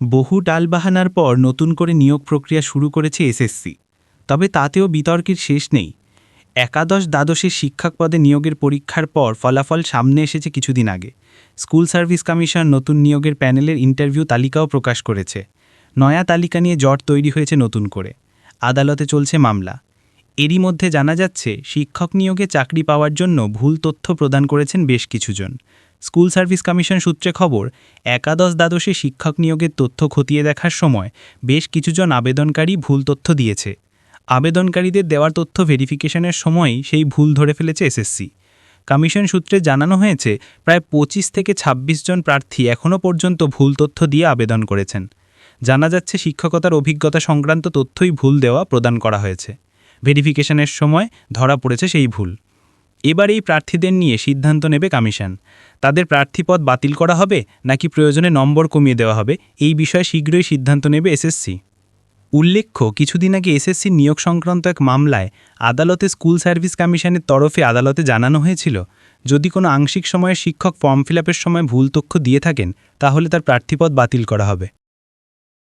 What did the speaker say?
বহু টালবাহানার পর নতুন করে নিয়োগ প্রক্রিয়া শুরু করেছে এসএসসি। তবে তাতেও বিতর্কের শেষ নেই। একাদশ দ্বাদশের শিক্ষক পদে নিয়োগের পরীক্ষার পর ফলাফল সামনে এসেছে কিছুদিন আগে। স্কুল সার্ভিস কমিশন নতুন নিয়োগের প্যানেলের ইন্টারভিউ তালিকাও প্রকাশ করেছে। নয়া তালিকা নিয়ে জট তৈরি হয়েছে নতুন করে। আদালতে চলছে মামলা। এরই মধ্যে জানা যাচ্ছে, শিক্ষক নিয়োগে চাকরি পাওয়ার জন্য ভুল তথ্য প্রদান করেছেন বেশ কিছুজন। স্কুল সার্ভিস কমিশন সূত্রে খবর, একাদশ দ্বাদশে শিক্ষক নিয়োগের তথ্য খতিয়ে দেখার সময় বেশ কিছুজন আবেদনকারী ভুল তথ্য দিয়েছে। আবেদনকারীদের দেওয়ার তথ্য ভেরিফিকেশনের সময়ই সেই ভুল ধরে ফেলেছে এসএসসি। কমিশন সূত্রে জানানো হয়েছে, প্রায় পঁচিশ থেকে ২৬ জন প্রার্থী এখনও পর্যন্ত ভুল তথ্য দিয়ে আবেদন করেছেন। জানা যাচ্ছে, শিক্ষকতার অভিজ্ঞতা সংক্রান্ত তথ্যই ভুল দেওয়া প্রদান করা হয়েছে। ভেরিফিকেশনের সময় ধরা পড়েছে সেই ভুল। এবার এই প্রার্থীদের নিয়ে সিদ্ধান্ত নেবে কমিশন। তাদের প্রার্থীপদ বাতিল করা হবে নাকি প্রয়োজনে নম্বর কমিয়ে দেওয়া হবে, এই বিষয়ে শীঘ্রই সিদ্ধান্ত নেবে এসএসসি। উল্লেখ্য, কিছুদিন আগে এসএসসি নিয়োগ সংক্রান্ত এক মামলায় আদালতে স্কুল সার্ভিস কমিশনের তরফে আদালতে জানানো হয়েছিল, যদি কোনো আংশিক সময়ে শিক্ষক ফর্ম ফিল সময় ভুল তথ্য দিয়ে থাকেন, তাহলে তার প্রার্থীপদ বাতিল করা হবে।